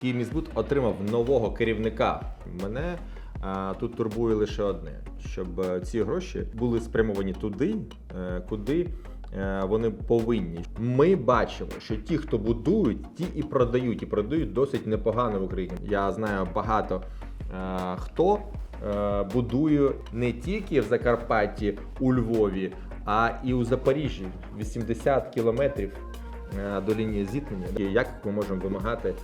Київміськбуд отримав нового керівника. Мене а, тут турбує лише одне: щоб е, ці гроші були спрямовані туди, е, куди е, вони повинні. Ми бачимо, що ті, хто будують, ті і продають, і продають досить непогано в Україні. Я знаю багато е, хто е, будує не тільки в Закарпатті, у Львові, а і у Запоріжжі 80 кілометрів до лінії зіткнення. Як ми можемо вимагати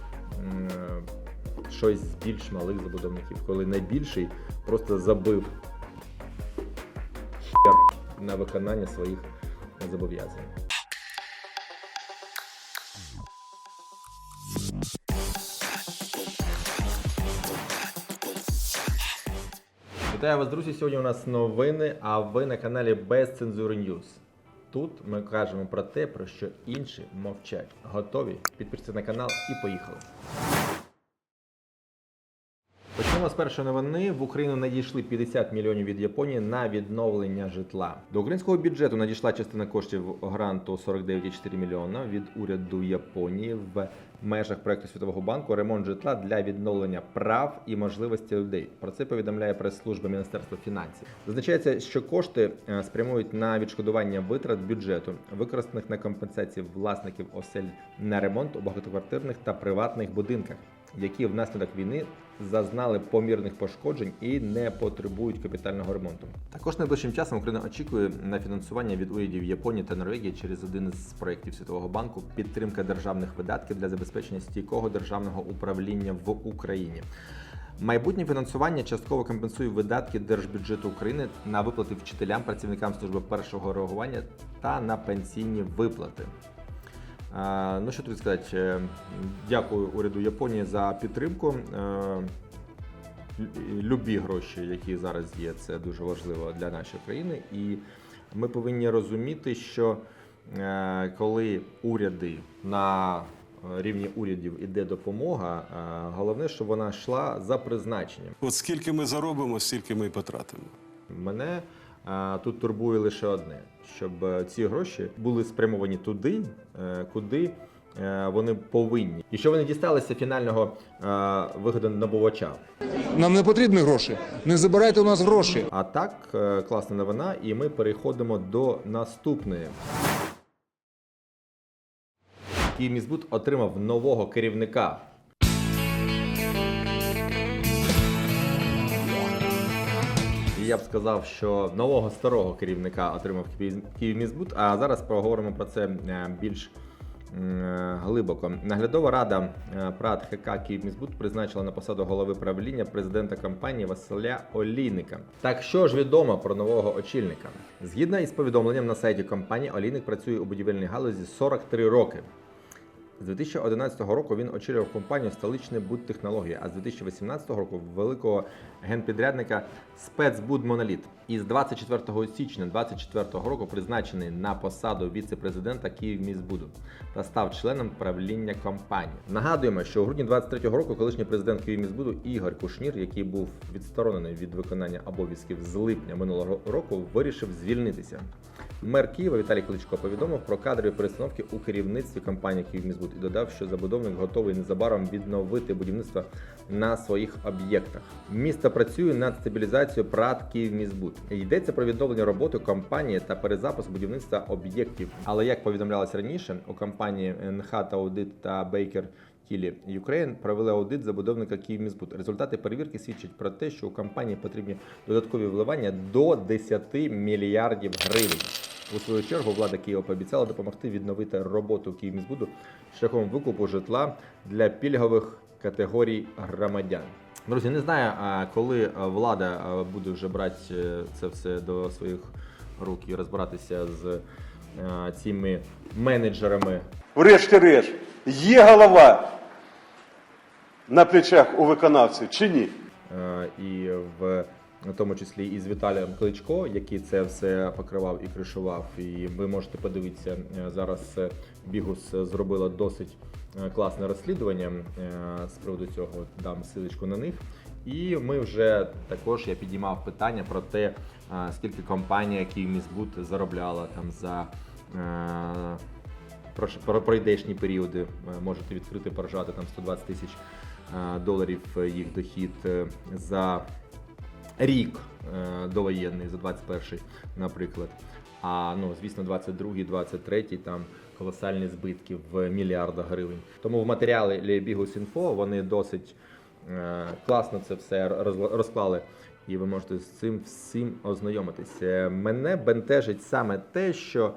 щось з більш малих забудовників, коли найбільший просто забив на виконання своїх зобов'язань. Вітаю вас, друзі. Сьогодні у нас новини, а ви на каналі Без Цензури News. Тут ми кажемо про те, про що інші мовчать. Готові? Підпишіться на канал і поїхали. Почнемо з першої новини. В Україну надійшли 50 мільйонів від Японії на відновлення житла. До українського бюджету надійшла частина коштів гранту 49,4 мільйона від уряду Японії в межах проекту Світового банку ремонт житла для відновлення прав і можливості людей. Про це повідомляє прес-служба Міністерства фінансів. Зазначається, що кошти е, спрямують на відшкодування витрат бюджету, використаних на компенсації власників осель на ремонт у багатоквартирних та приватних будинках які внаслідок війни зазнали помірних пошкоджень і не потребують капітального ремонту. Також найближчим часом Україна очікує на фінансування від урядів Японії та Норвегії через один з проєктів Світового банку підтримка державних видатків для забезпечення стійкого державного управління в Україні. Майбутнє фінансування частково компенсує видатки держбюджету України на виплати вчителям, працівникам служби першого реагування та на пенсійні виплати. Ну що тут сказати, Е, дякую уряду Японії за підтримку. Е, Любі гроші, які зараз є, це дуже важливо для нашої країни. І ми повинні розуміти, що е, коли уряди на рівні урядів іде допомога, головне, щоб вона йшла за призначенням. От скільки ми заробимо, стільки ми і потратимо. Мене тут турбує лише одне: щоб е, ці гроші були спрямовані туди, е, куди е, вони повинні, і щоб вони дісталися фінального е, набувача. Нам не потрібні гроші. Не забирайте у нас гроші. А так, класна новина, і ми переходимо до наступної. Київміськбуд отримав нового керівника. Я б сказав, що нового старого керівника отримав Київ- Київміськбуд, а зараз поговоримо про це е, більш е, глибоко. Наглядова рада е, ПРАД ХК Київміськбуд призначила на посаду голови правління президента компанії Василя Олійника. Так що ж відомо про нового очільника? Згідно із повідомленням на сайті компанії, Олійник працює у будівельній галузі 43 роки. З 2011 року він очолював компанію столичне будтехнології, а з 2018 року великого генпідрядника спецбуд Моноліт. І з 24 січня 2024 року призначений на посаду віце-президента Київміськбуду та став членом правління компанії. Нагадуємо, що у грудні 23 року колишній президент Київміськбуду Ігор Кушнір, який був відсторонений від виконання обов'язків з липня минулого року, вирішив звільнитися. Мер Києва Віталій Кличко повідомив про кадрові перестановки у керівництві компанії «Київміськбуд» і додав, що забудовник готовий незабаром відновити будівництво на своїх об'єктах. Місто працює над стабілізацією ПРАТ «Київміськбуд». Йдеться про відновлення роботи компанії та перезапуск будівництва об'єктів. Але як повідомлялося раніше, у компанії НХ та Аудит та Бейкер Тілі Ukraine провели аудит забудовника Київміськбуд. Результати перевірки свідчать про те, що у компанії потрібні додаткові вливання до 10 мільярдів гривень. У свою чергу влада Києва пообіцяла допомогти відновити роботу Київміськбуду шляхом викупу житла для пільгових категорій громадян. Друзі, не знаю, коли влада буде вже брати е, це все до своїх рук і розбиратися з е, цими менеджерами Врешті-решт, є голова на плечах у виконавців чи ні? Е, і в в тому числі і з Віталієм Кличко, який це все покривав і кришував. І ви можете подивитися е, зараз. е, Бігус зробила досить е, класне розслідування е, з приводу цього. Дам силочку на них. І ми вже також я підіймав питання про те, е, скільки компанія Київміськбуд заробляла там за. е, про, про пройдешні періоди е, можете відкрити поржати там 120 тисяч е, доларів е, їх дохід е, за рік е, довоєнний, за 21 наприклад. А ну, звісно, 22-й, 23-й там колосальні збитки в мільярдах гривень. Тому в матеріалі Бігус.Інфо вони досить е, класно це все розклали. І ви можете з цим всім ознайомитися. Мене бентежить саме те, що е,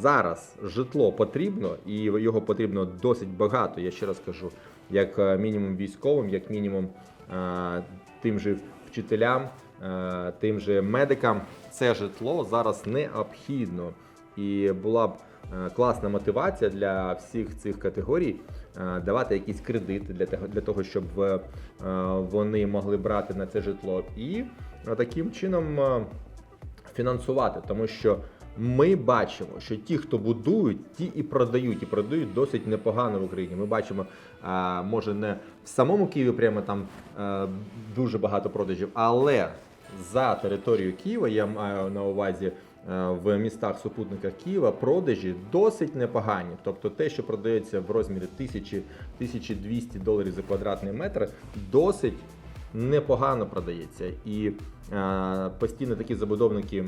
зараз житло потрібно, і його потрібно досить багато. Я ще раз кажу, як е, мінімум військовим, як мінімум е, тим же вчителям, е, тим же медикам. Це житло зараз необхідно. І була б е, класна мотивація для всіх цих категорій е, давати якісь кредити для того, щоб вони могли брати на це житло. І таким чином фінансувати, тому що ми бачимо, що ті, хто будують, ті і продають, і продають досить непогано в Україні. Ми бачимо, може не в самому Києві прямо там е, дуже багато продажів, але за територією Києва я маю на увазі. е, В містах супутниках Києва продажі досить непогані. Тобто те, що продається в розмірі 1000 1200 доларів за квадратний метр, досить непогано продається. І е, постійно такі забудовники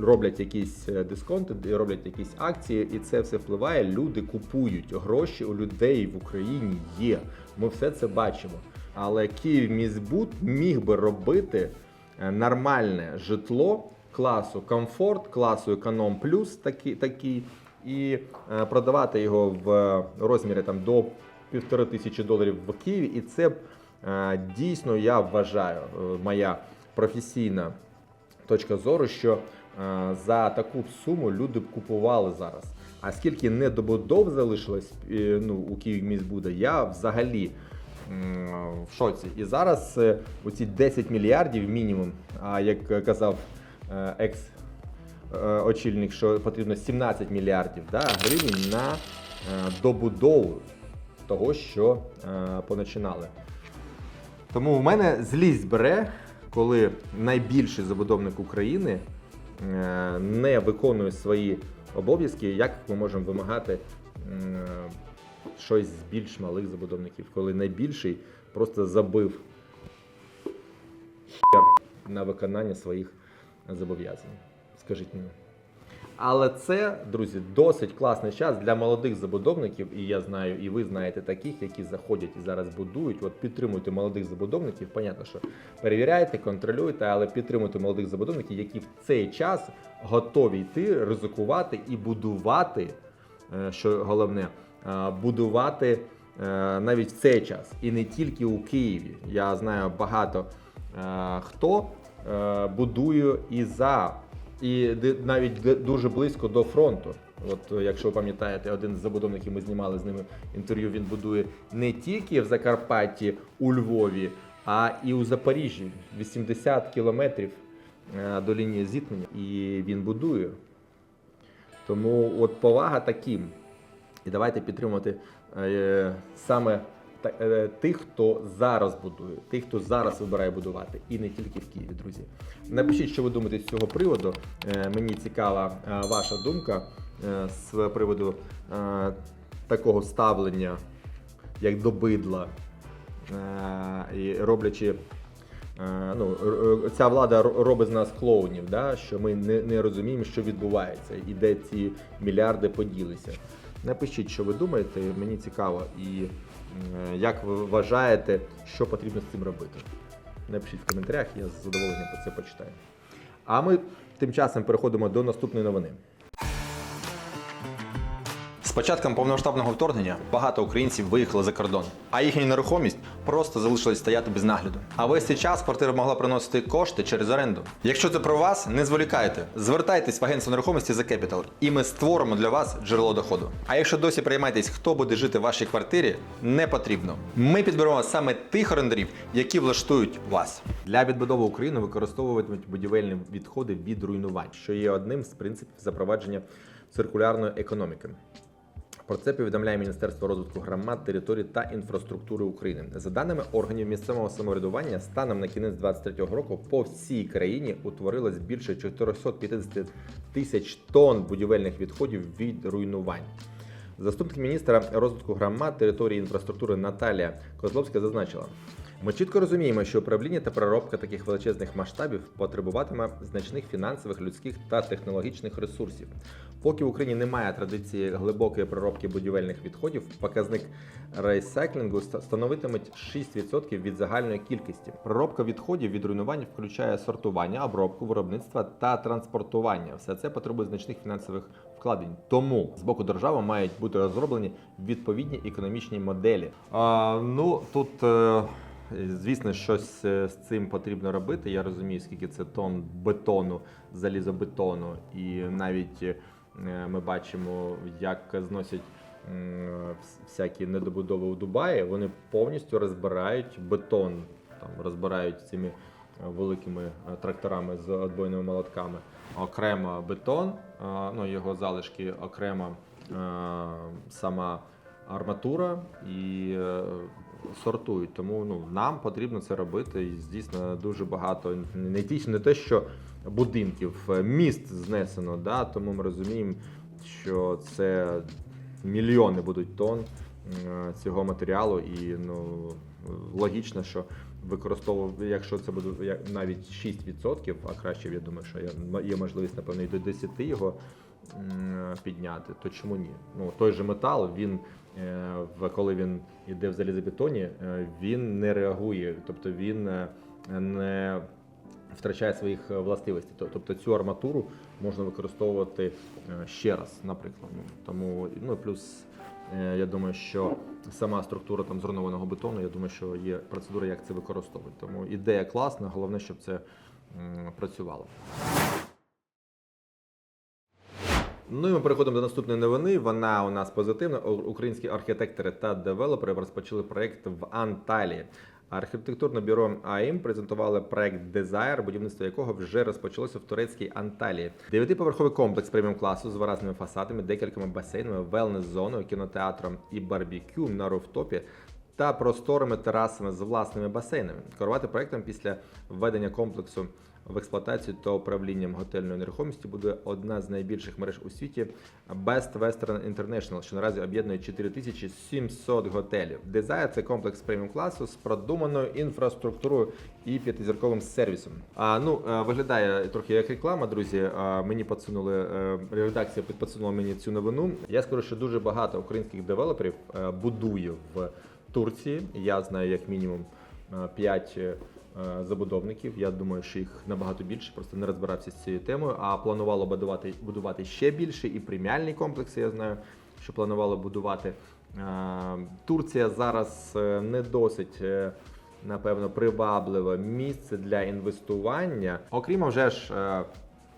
роблять якісь е, дисконти, роблять якісь акції, і це все впливає. Люди купують гроші у людей в Україні є. Ми все це бачимо. Але Київміськбуд міг би робити е, нормальне житло класу комфорт, класу економ плюс такий, такий і продавати його в розмірі там до півтори тисячі доларів в Києві. І це е, дійсно я вважаю, е, моя професійна точка зору, що е, за таку суму люди б купували зараз. А скільки недобудов залишилось е, ну, у Київміськбуда, я взагалі в шоці. І зараз оці 10 мільярдів мінімум, а як казав екс очільник, що потрібно 17 мільярдів да, гривень на добудову того, що поначинали. Тому в мене злість бере, коли найбільший забудовник України е, не виконує свої обов'язки, як ми можемо вимагати щось з більш малих забудовників, коли найбільший просто забив хер на виконання своїх зобов'язань. Скажіть мені. Але це, друзі, досить класний час для молодих забудовників, і я знаю, і ви знаєте таких, які заходять і зараз будують. От підтримуйте молодих забудовників. Понятно, що перевіряйте, контролюйте, але підтримуйте молодих забудовників, які в цей час готові йти, ризикувати і будувати, е, що головне, е, будувати е, навіть в цей час, і не тільки у Києві. Я знаю багато хто будує і за і навіть дуже близько до фронту. От е, якщо ви пам'ятаєте, один з забудовників ми знімали з ними інтерв'ю. Він будує не тільки в Закарпатті, у Львові, а і у Запоріжжі. 80 кілометрів е, до лінії зіткнення, і він будує. Тому от повага таким. І давайте підтримувати е, саме тих, хто зараз будує, тих, хто зараз вибирає будувати, і не тільки в Києві, друзі. Напишіть, що ви думаєте з цього приводу. Е, мені цікава е, ваша думка е, з приводу е, такого ставлення, як до бидла, е, і роблячи. Е, Ну, ця влада робить з нас клоунів, да? що ми не, не розуміємо, що відбувається, і де ці мільярди поділися. Напишіть, що ви думаєте, мені цікаво, і е, як ви вважаєте, що потрібно з цим робити. Напишіть в коментарях, я з задоволенням про це почитаю. А ми тим часом переходимо до наступної новини. Початком повномасштабного вторгнення багато українців виїхали за кордон, а їхня нерухомість просто залишилась стояти без нагляду. А весь цей час квартира могла приносити кошти через оренду. Якщо це про вас, не зволікайте. Звертайтесь в агентство нерухомості за Capital, і ми створимо для вас джерело доходу. А якщо досі приймаєтесь, хто буде жити в вашій квартирі, не потрібно. Ми підберемо саме тих орендарів, які влаштують вас. Для відбудови України використовуватимуть будівельні відходи від руйнувань, що є одним з принципів запровадження циркулярної економіки. Про це повідомляє Міністерство розвитку громад, територій та інфраструктури України. За даними органів місцевого самоврядування, станом на кінець 2023 року по всій країні утворилось більше 450 тисяч тонн будівельних відходів від руйнувань. Заступник міністра розвитку громад, території інфраструктури Наталія Козловська зазначила. Ми чітко розуміємо, що управління та переробка таких величезних масштабів потребуватиме значних фінансових, людських та технологічних ресурсів. Поки в Україні немає традиції глибокої переробки будівельних відходів, показник рейсайклінгу ста- становитиме 6% від загальної кількості. Переробка відходів від руйнувань включає сортування, обробку, виробництва та транспортування. Все це потребує значних фінансових вкладень. Тому з боку держави мають бути розроблені відповідні економічні моделі. А, ну тут. Звісно, щось е, з цим потрібно робити. Я розумію, скільки це тонн бетону, залізобетону, і навіть е, ми бачимо, як зносять всякі недобудови у Дубаї. Вони повністю розбирають бетон, там розбирають цими е, великими тракторами з отбойними молотками. Окремо бетон, ну його залишки, окремо сама арматура і сортують. Тому ну, нам потрібно це робити. І дійсно дуже багато не ті, не те, що будинків, е, міст знесено. Да? Тому ми розуміємо, що це мільйони будуть тонн е, цього матеріалу, і ну, логічно, що використовував, якщо це буде навіть 6%, а краще я думаю, що є- можливість, напевно, і до 10 його підняти, то чому ні? Ну, той же метал, він, коли він йде в залізобетоні, е, він не реагує, тобто він е, не втрачає своїх е, властивостей. Тобто цю арматуру можна використовувати е, ще раз, наприклад. Ну, Тому, ну плюс. е, Я думаю, що сама структура там зруйнованого бетону, я думаю, що є процедура, як це використовувати. Тому ідея класна, головне, щоб це працювало. Ну і ми переходимо до наступної новини. Вона у нас позитивна. Українські архітектори та девелопери розпочали проєкт в Анталії. Архітектурне бюро АІМ презентували проект Desire, будівництво якого вже розпочалося в турецькій Анталії. Дев'ятиповерховий комплекс преміум класу з виразними фасадами, декількома басейнами, велнес-зоною, кінотеатром і барбекю на руфтопі та просторими терасами з власними басейнами. Керувати проектом після введення комплексу в експлуатацію та управлінням готельної нерухомості буде одна з найбільших мереж у світі Best Western International, що наразі об'єднує 4700 готелів. Desire – це комплекс преміум класу з продуманою інфраструктурою і п'ятизірковим сервісом. А ну е, виглядає трохи як реклама, друзі. Мені підсунули е, редакція підсунула мені цю новину. Я скажу, що дуже багато українських девелоперів е, будує в Турції. Я знаю як мінімум 5 забудовників. Я думаю, що їх набагато більше, просто не розбирався з цією темою. А планувало будувати, будувати ще більше і преміальні комплекси. Я знаю, що планувало будувати. Е, Турція зараз е, не досить. е, Напевно, привабливе місце для інвестування. Окрім вже ж е,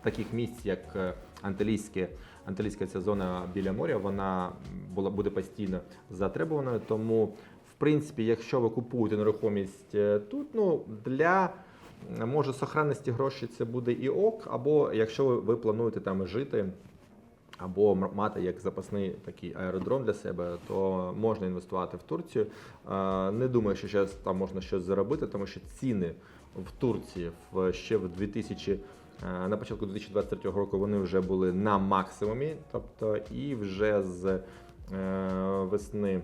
таких місць, як е, Анталійське, Анталійська ця зона біля моря, вона була буде постійно затребуваною. Тому, принципі, якщо ви купуєте нерухомість е, тут, ну для може сохранності грошей це буде і ок, або якщо ви, ви плануєте там жити. Або мати як запасний такий аеродром для себе, то можна інвестувати в Турцію. Е, Не думаю, що зараз там можна щось заробити, тому що ціни в Турції в ще в 2000, е, на початку 2023 року вони вже були на максимумі, тобто і вже з весни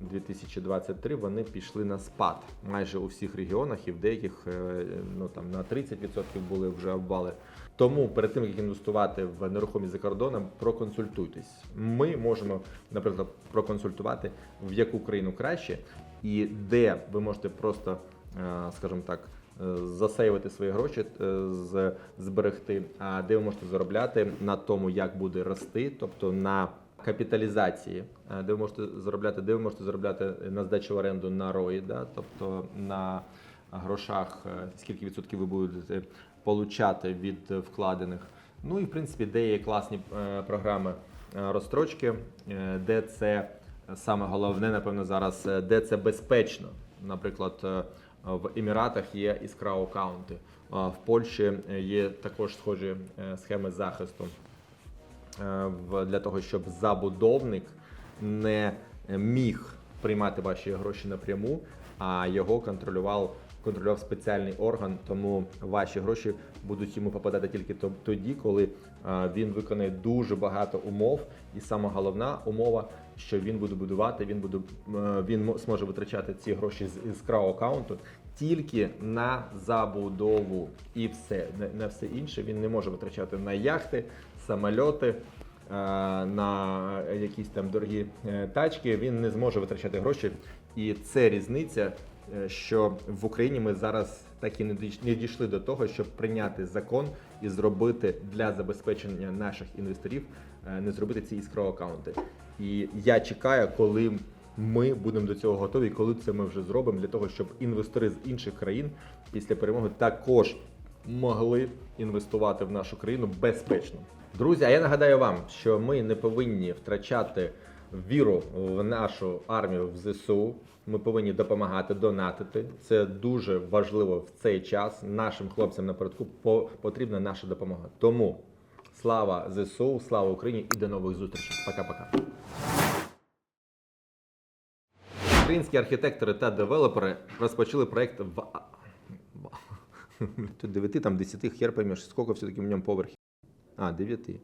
2023 вони пішли на спад майже у всіх регіонах і в деяких е, ну там на 30% були вже обвали. Тому перед тим як інвестувати в нерухомість за кордоном, проконсультуйтесь. Ми можемо, наприклад, проконсультувати в яку країну краще і де ви можете просто, е, скажімо так. е, Засейвити свої гроші, зберегти, а де ви можете заробляти на тому, як буде рости, тобто на капіталізації, е, де ви можете заробляти, де ви можете заробляти на здачу в оренду на ROI, да, тобто на грошах, е, скільки відсотків ви будете получати від вкладених. Ну і в принципі, де є класні е, програми розстрочки, де це саме головне, напевно, зараз, де це безпечно. Наприклад, в Еміратах є іскра аккаунти, в Польщі є також схожі схеми захисту для того, щоб забудовник не міг приймати ваші гроші напряму, а його контролював. Контролював спеціальний орган, тому ваші гроші будуть йому попадати тільки тоді, коли він виконає дуже багато умов. І сама головна умова, що він буде будувати, він буде е, він зможе витрачати ці гроші з іскравого аккаунту тільки на забудову і все. На все інше він не може витрачати на яхти, самольоти. е, На якісь там дорогі е, тачки він не зможе витрачати гроші, і це різниця, е, що в Україні ми зараз так і не дійшли до того, щоб прийняти закон і зробити для забезпечення наших інвесторів, не зробити ці іскро аккаунти. І я чекаю, коли ми будемо до цього готові, коли це ми вже зробимо, для того, щоб інвестори з інших країн після перемоги також могли інвестувати в нашу країну безпечно. Друзі, а я нагадаю вам, що ми не повинні втрачати віру в нашу армію в ЗСУ. Ми повинні допомагати, донатити. Це дуже важливо в цей час. Нашим хлопцям напередку по- потрібна наша допомога. Тому слава ЗСУ, слава Україні і до нових зустрічей. Пока-пока. Українські архітектори та девелопери розпочали проект в. Тут 9, там 10 хер поймеш, скільки все-таки в ньому поверхів. А, 9.